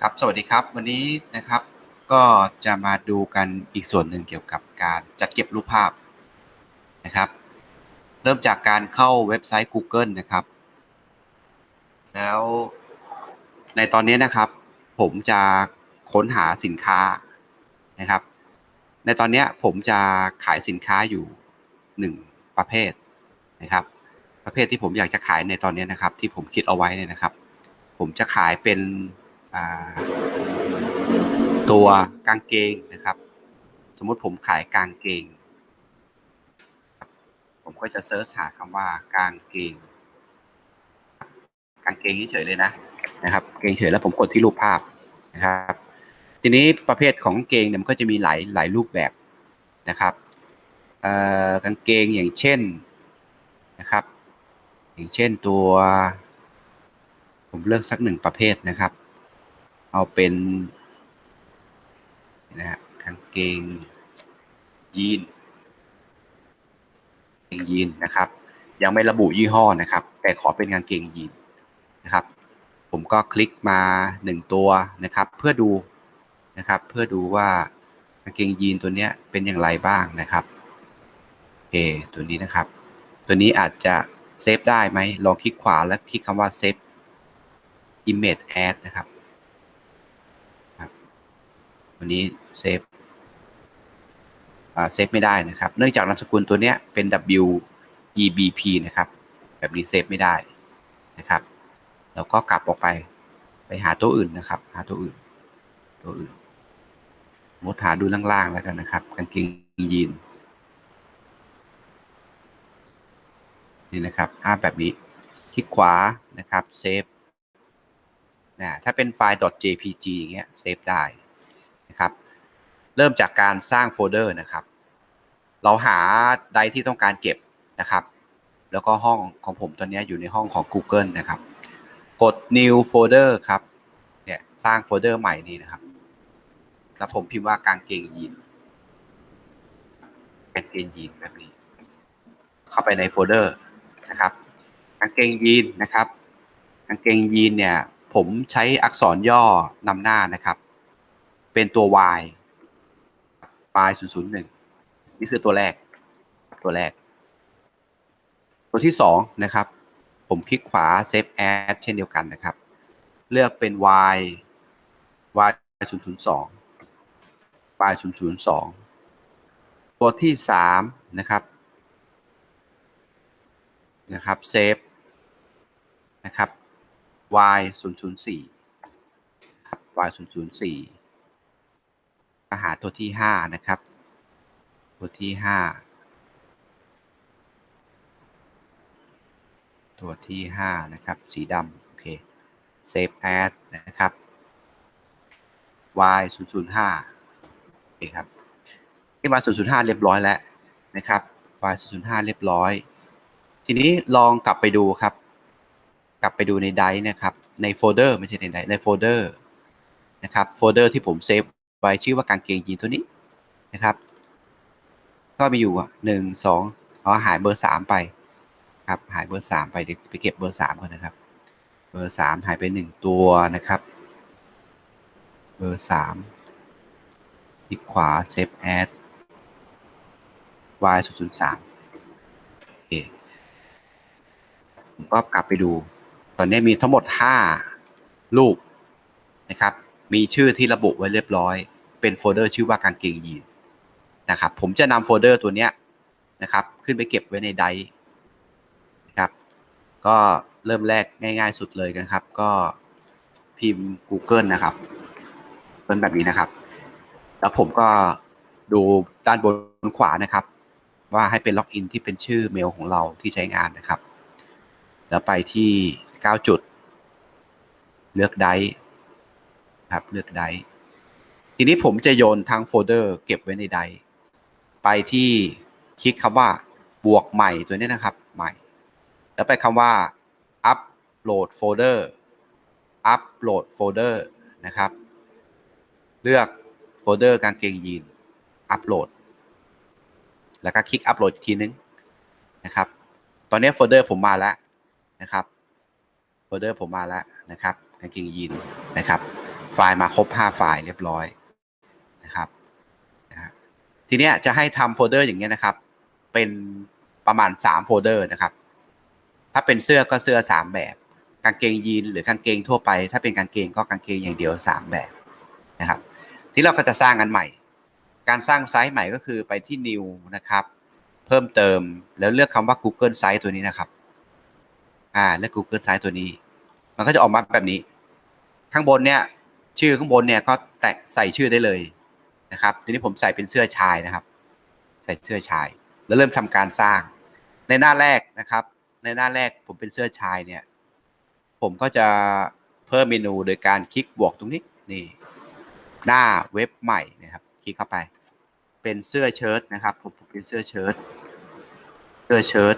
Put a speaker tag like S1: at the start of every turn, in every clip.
S1: ครับ สวัสดีครับ วันนี้นะครับ ก็จะมาดูกันอีกส่วนหนึ่งเกี่ยวกับการจัดเก็บรูปภาพนะครับ เริ่มจากการเข้าเว็บไซต์ Google นะครับ แล้วในตอนนี้นะครับ ผมจะค้นหาสินค้านะครับ ในตอนนี้ผมจะขายสินค้าอยู่หนึ่งประเภทนะครับ ประเภทที่ผมอยากจะขายในตอนนี้นะครับ ที่ผมคิดเอาไว้เนี่ยนะครับ ผมจะขายเป็นตัวกางเกงนะครับ สมมติผมขายกางเกง ผมก็จะเซิร์ชหาคำว่ากางเกง กางเกงเฉยเลยนะนะครับ เกงเฉยแล้วผมกดที่รูปภาพนะครับ ทีนี้ประเภทของเกงเนี่ยมันก็จะมีหลายหลายรูปแบบนะครับกางเกงอย่างเช่นนะครับ อย่างเช่นตัว ผมเลือกสักหนึ่งประเภทนะครับ เอาเป็นนะฮะกางเกงยีนกางเกงยีนนะครับ ยังไม่ระบุยี่ห้อนะครับ แต่ขอเป็นกางเกงยีนนะครับ ผมก็คลิกมาหนึ่งตัวนะครับ เพื่อดูนะครับ เพื่อดูว่ากางเกงยีนตัวนี้เป็นอย่างไรบ้างนะครับโอตัวนี้นะครับ ตัวนี้อาจจะเซฟได้ไหมลองคลิกขวาแล้วคลิกคำว่าเซฟ image add นะครับวันนี้เซฟเซฟไม่ได้นะครับ เนื่องจากนามสกุลตัวเนี้ยเป็น W EBP นะครับ แบบนี้เซฟไม่ได้นะครับ แล้วก็กลับออกไปไปหาตัวอื่นนะครับ หาตัวอื่น ตัวอื่นมดหาดูล่างๆแล้วกันนะครับ กางเกงยีนนี่นะครับภาพแบบนี้ คลิกขวานะครับ เซฟ นะถ้าเป็นไฟล์ .jpg อย่างเงี้ยเซฟได้นะครับ เริ่มจากการสร้างโฟลเดอร์นะครับ เราหาไดที่ต้องการเก็บนะครับ แล้วก็ห้องของผมตอนนี้อยู่ในห้องของ Google นะครับ กด new folder ครับ เนี่ยสร้างโฟลเดอร์ใหม่นี่นะครับ แล้วผมพิมพ์ว่ากางเกงยีนกางเกงยีนแบบนี้ เข้าไปในโฟลเดอร์นะครับกางเกงยีนนะครับกางเกงยีนเนี่ย ผมใช้อักษรย่อนำหน้านะครับ เป็นตัว y y 0 0 1 นี่คือตัวแรก ตัวแรก ตัวที่ 2 นะครับ ผมคลิกขวา save as เช่นเดียวกันนะครับ เลือกเป็น y y 0 0 2 y 0 0 2 ตัวที่ 3 นะครับ นะครับเซฟนะครับ y 0 0 4 y 0 0 4ก็หาตัวที่ 5 นะครับ ตัวที่ 5 ตัวที่ 5 นะครับ สีดำโอเค save as นะครับ y 0 0 5โอเคครับที่ y 0 0 5 เรียบร้อยแล้วนะครับ y 0 0 5 เรียบร้อย ทีนี้ลองกลับไปดูครับ กลับไปดูในไดนะครับ ในโฟลเดอร์ไม่ใช่ในไดในโฟลเดอร์นะครับโฟลเดอร์ที่ผมเซฟไว้ชื่อว่ากางเกงยีนตัวนี้นะครับ ก็มีอยู่หนึ่งสองเอหายเบอร์สามไปครับหายเบอร์สามไปเดี๋ยวไปเก็บเบอร์สามก่อนนะครับ เบอร์สามหายไปหนึ่งตัวนะครับ เบอร์สามคลิกขวาเซฟแอด y 0 0 3โอเคผมก็กลับไปดู ตอนนี้มีทั้งหมด 5 รูปนะครับ มีชื่อที่ระบุไว้เรียบร้อย เป็นโฟลเดอร์ชื่อว่ากางเกงยีนนะครับ ผมจะนำโฟลเดอร์ตัวนี้นะครับ ขึ้นไปเก็บไว้ในไดนะครับ ก็เริ่มแรกง่าย ๆ สุดเลยนะครับ ก็พิมพ์ Google นะครับเป็นแบบนี้นะครับ แล้วผมก็ดูด้านบนขวานะครับ ว่าให้เป็นล็อกอินที่เป็นชื่อเมลของเราที่ใช้งานนะครับ แล้วไปที่ 9 จุด เลือกได้ครับเลือกได้ทีนี้ผมจะโยนทั้งโฟลเดอร์เก็บไว้ในไดไปที่คลิกคำว่าบวกใหม่ตัวนี้นะครับใหม่ แล้วไปคำว่า upload folder upload folder นะครับ เลือกโฟลเดอร์กางเกงยีนอัปโหลดแล้วก็คลิกอัปโหลดอีกทีนึงนะครับ ตอนนี้โฟลเดอร์ผมมาแล้ว นะครับโฟลเดอร์ผมมาแล้วนะครับกางเกงยีนนะครับ ไฟล์มาครบ 5 ไฟล์เรียบร้อยนะครับนะทีเนี้ยจะให้ทำโฟลเดอร์อย่างเงี้ยนะครับ เป็นประมาณ 3 โฟลเดอร์นะครับ ถ้าเป็นเสื้อก็เสื้อ 3 แบบ กางเกงยีนหรือกางเกงทั่วไป ถ้าเป็นกางเกงก็กางเกงอย่างเดียว 3 แบบนะครับ ที่เราก็จะสร้างอันใหม่ การสร้างไซต์ใหม่ก็คือไปที่ new นะครับ เพิ่มเติมแล้วเลือกคำว่า Google Site ตัวนี้นะครับ อ่าเลือก Google Site ตัวนี้ มันก็จะออกมาแบบนี้ ข้างบนเนี่ย ชื่อข้างบนเนี่ยก็แตะใส่ชื่อได้เลยนะครับ ทีนี้ผมใส่เป็นเสื้อชายนะครับ ใส่เสื้อชาย แล้วเริ่มทำการสร้าง ในหน้าแรกนะครับ ในหน้าแรกผมเป็นเสื้อชายเนี่ย ผมก็จะเพิ่มเมนูโดยการคลิกบวกตรงนี้นี่ หน้าเว็บใหม่นะครับ คลิกเข้าไป เป็นเสื้อเชิ้ตนะครับ ผมผมเป็นเสื้อเชิ้ตเสื้อเชิ้ต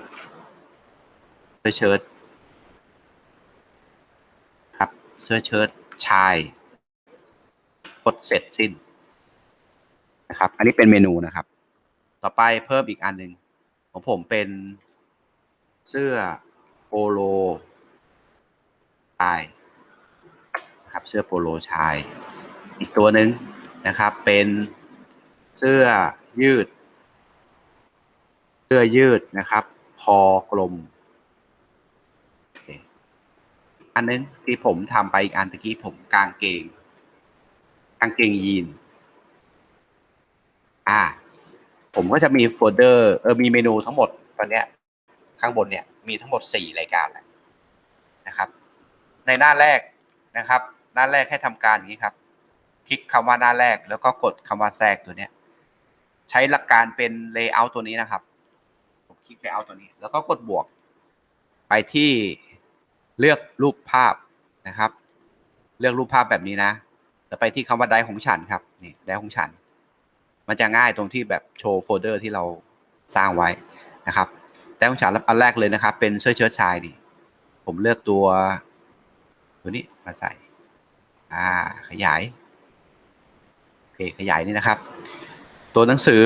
S1: เสื้อเชิ้ตครับ เสื้อเชิ้ตชายกดเสร็จสิ้นนะครับ อันนี้เป็นเมนูนะครับ ต่อไปเพิ่มอีกอันหนึ่งของผมเป็นเสื้อโปโลชายนะครับเสื้อโปโลชาย อีกตัวหนึ่งนะครับ เป็นเสื้อยืด เสื้อยืดนะครับ คอกลมโอเค อันนึงที่ผมทำไปอีกอันตะกี้ผมกางเกงกางเกงยีน อ่า ผมก็จะมีโฟลเดอร์เออมีเมนูทั้งหมดตอนเนี้ย ข้างบนเนี่ยมีทั้งหมดสี่รายการแหละนะครับ ในหน้าแรกนะครับ หน้าแรกให้ทำการอย่างนี้ครับ คลิกคำว่าหน้าแรกแล้วก็กดคำว่าแทรกตัวเนี้ย ใช้หลักการเป็น layout ตัวนี้นะครับ ผมคลิก layout ตัวนี้ แล้วก็กดบวก ไปที่ เลือกรูปภาพนะครับ เลือกรูปภาพแบบนี้นะแล้วไปที่คำว่าไดของฉันครับนี่ไดของฉัน มันจะง่ายตรงที่แบบโชว์โฟลเดอร์ที่เราสร้างไว้นะครับไดของฉันอันแรกเลยนะครับ เป็นเสื้อเชิ้ตชายนี่ผมเลือกตัว ตัวนี้มาใส่ อ่า ขยายโอเคขยายนี่นะครับ ตัวหนังสือ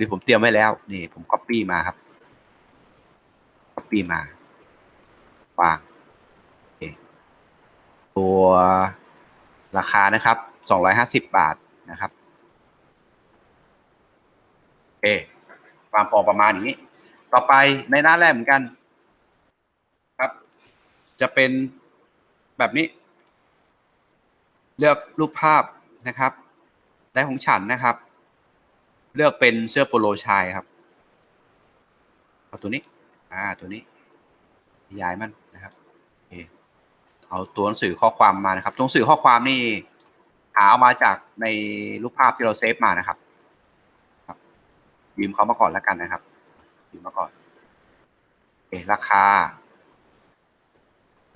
S1: ที่ผมเตรียมไว้แล้วนี่ผม copy มาครับ copy มาวาง ตัวราคานะครับ250บบาทนะครับโอคความพอประมาณนี้ ต่อไปในหน้าแรกเหมือนกัน ครับ จะเป็นแบบนี้ เลือกรูปภาพนะครับได้ของฉันนะครับ เลือกเป็นเสื้อโปโลชายครับเอาตัวนี้ อ่า ตัวนี้ ย้ายมันนะครับโอเค เอาตัวหนังสือข้อความมานะครับตัวหนังสือข้อความนี่หาเอามาจากในรูปภาพที่เราเซฟมานะครับครับยืมเขามาก่อนแล้วกันนะครับยืมมาก่อนโอราคา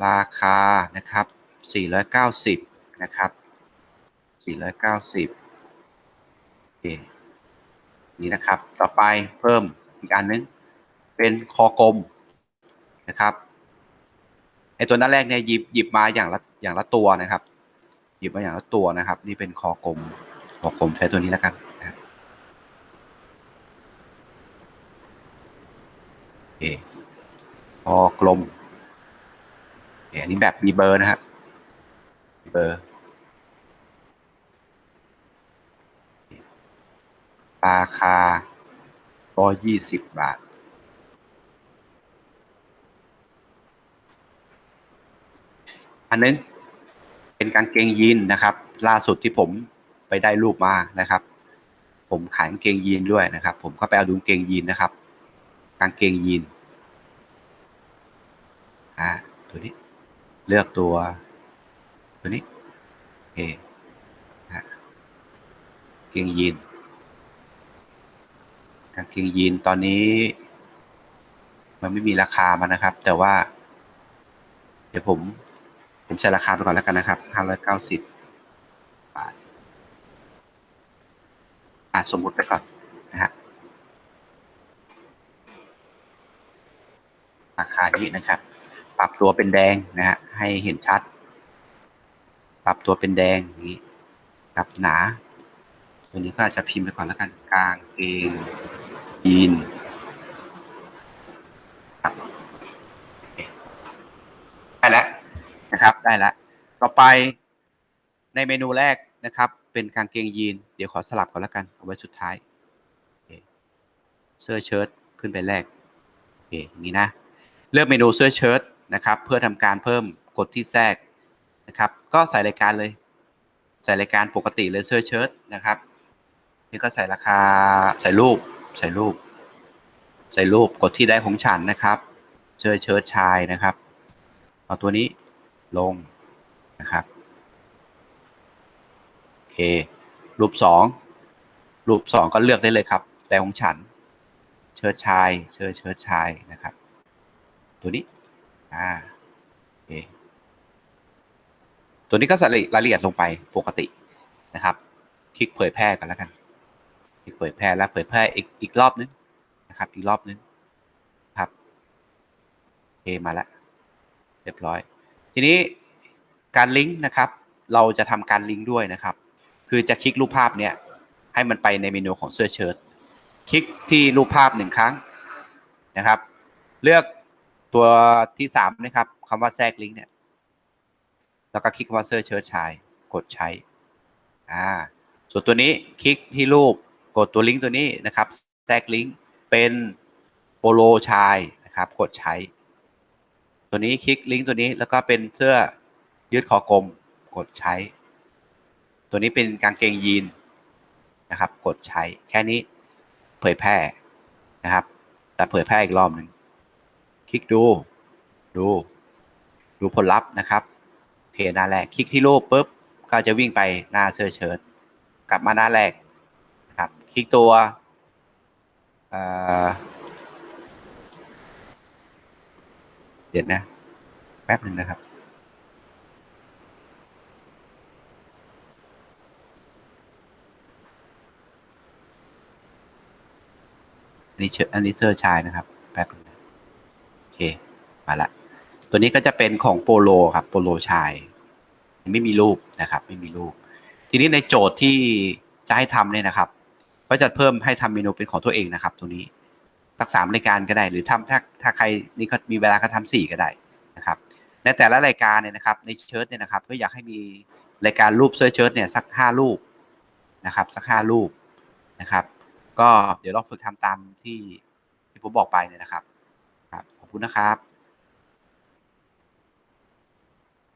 S1: ราคานะครับ490นะครับ490โอเคนี่นะครับ ต่อไปเพิ่มอีกอันนึง เป็นคอกลมนะครับ ตัวนั้นแรกเนี่ยหยิบหยิบมาอย่างละอย่างละตัวนะครับ หยิบมาอย่างละตัวนะครับ นี่เป็นคอกลมคอกลมใช้ตัวนี้แล้วกันนะโอเคคอกลมโอเคอันนี้แบบมีเบอร์นะครับมีเบอร์ราคา120บาท อันนึงเป็นกางเกงยีนนะครับ ล่าสุดที่ผมไปได้รูปมานะครับ ผมขายกางเกงยีนด้วยนะครับ ผมก็ไปเอาดูกางเกงยีนนะครับกางเกงยีนอ่าตัวนี้เลือกตัว ตัวนี้โอเคนะเกงยีนกางเกงยีนตอนนี้ มันไม่มีราคามันนะครับ แต่ว่า เดี๋ยวผม ผมใช้ราคาไปก่อนแล้วกันนะครับห้าร้อยเก้าสิบบาทอะสมมุติไปก่อนนะฮะราคานี้นะครับ ปรับตัวเป็นแดงนะฮะให้เห็นชัด ปรับตัวเป็นแดงอย่างนี้ครับหนา ตัวนี้ก็อาจจะพิมพ์ไปก่อนแล้วกันกลางเกงยีนครับได้แล้ว นะครับได้แล้วต่อไปในเมนูแรกนะครับ เป็นกางเกงยีน เดี๋ยวขอสลับก่อนล้วกัน เอาไว้สุดท้ายเสื้อเชิ้ตขึ้นไปแรกโอเคอย่างนี้นะ เลือกเมนูเสื้อเชิ้ตนะครับ เพื่อทำการเพิ่มกดที่แทรกนะครับ ก็ใส่รายการเลย ใส่รายการปกติเลยเสื้อเชิ้ตนะครับนี่ก็ใส่ราคาใส่รูปใส่รูป ใส่รูปกดที่ได้ของฉันนะครับเสื้อเชิ้ตชายนะครับเอาตัวนี้ ลงนะครับโอเครูปสองรูปสองก็เลือกได้เลยครับ แต่ของฉัน เชิ้ตชาย เชิ้ตเชิ้ตชายนะครับ ตัวนี้อ่าโอเคตัวนี้ก็ใส่รายละเอียดลงไปปกตินะครับ คลิกเผยแพร่กันแล้วกันคลิกเผยแพร่แล้วเผยแพร่อีกอีกรอบนึงนะครับ อีกรอบนึงครับโอเคมาแล้วเรียบร้อย ทีนี้การลิงก์นะครับ เราจะทำการลิงก์ด้วยนะครับ คือจะคลิกรูปภาพเนี้ยให้มันไปในเมนูของเสื้อเชิ้ตคลิกที่รูปภาพหนึ่งครั้งนะครับ เลือกตัวที่สามนะครับคำว่าแทรกลิงก์เนี่ย แล้วก็คลิกคำว่าเสื้อเชิ้ตชาย กดใช้อ่าส่วนตัวนี้คลิกที่รูปกดตัวลิงก์ตัวนี้นะครับแทรกลิงก์เป็นโปโลชายนะครับ กดใช้ ตัวนี้คลิกลิงก์ตัวนี้แล้วก็เป็นเสื้อยืดคอกลมกดใช้ ตัวนี้เป็นกางเกงยีนนะครับ กดใช้แค่นี้เผยแพร่นะครับแล้วเผยแพร่อีกรอบหนึ่งคลิกดูดู ดูผลลัพธ์นะครับโอเคหน้าแรกคลิกที่รูปปุ๊บก็จะวิ่งไปหน้าเสื้อเชิ้ตกลับมาหน้าแรกนะครับคลิกตัวเอ่อ เดี๋ยวนะ แป๊บหนึ่งนะครับ อันนี้เชอันนี้เสื้อชายนะครับ แป๊บหนึงโอเค มาละ ตัวนี้ก็จะเป็นของโปโลครับ โปโลชาย ไม่มีรูปนะครับ ไม่มีรูป ทีนี้ในโจทย์ที่จะให้ทำเนี่ยนะครับ ก็จะเพิ่มให้ทำเมนูเป็นของตัวเองนะครับตัวนี้ สักสามรายการก็ได้ หรือทำถ้าถ้าใครนี่ก็มีเวลาก็ทำสี่ก็ได้นะครับในแต่ละรายการเนี่ยนะครับในเชิ้ตเนี่ยนะครับก็อยากให้มีรายการรูปเสื้อเชิ้ตเนี่ยสักห้ารูปนะครับสักห้ารูปนะครับก็เดี๋ยวลองฝึกทำตามที่ที่ผมบอกไปเนี่ยนะครับครับขอบคุณนะครับ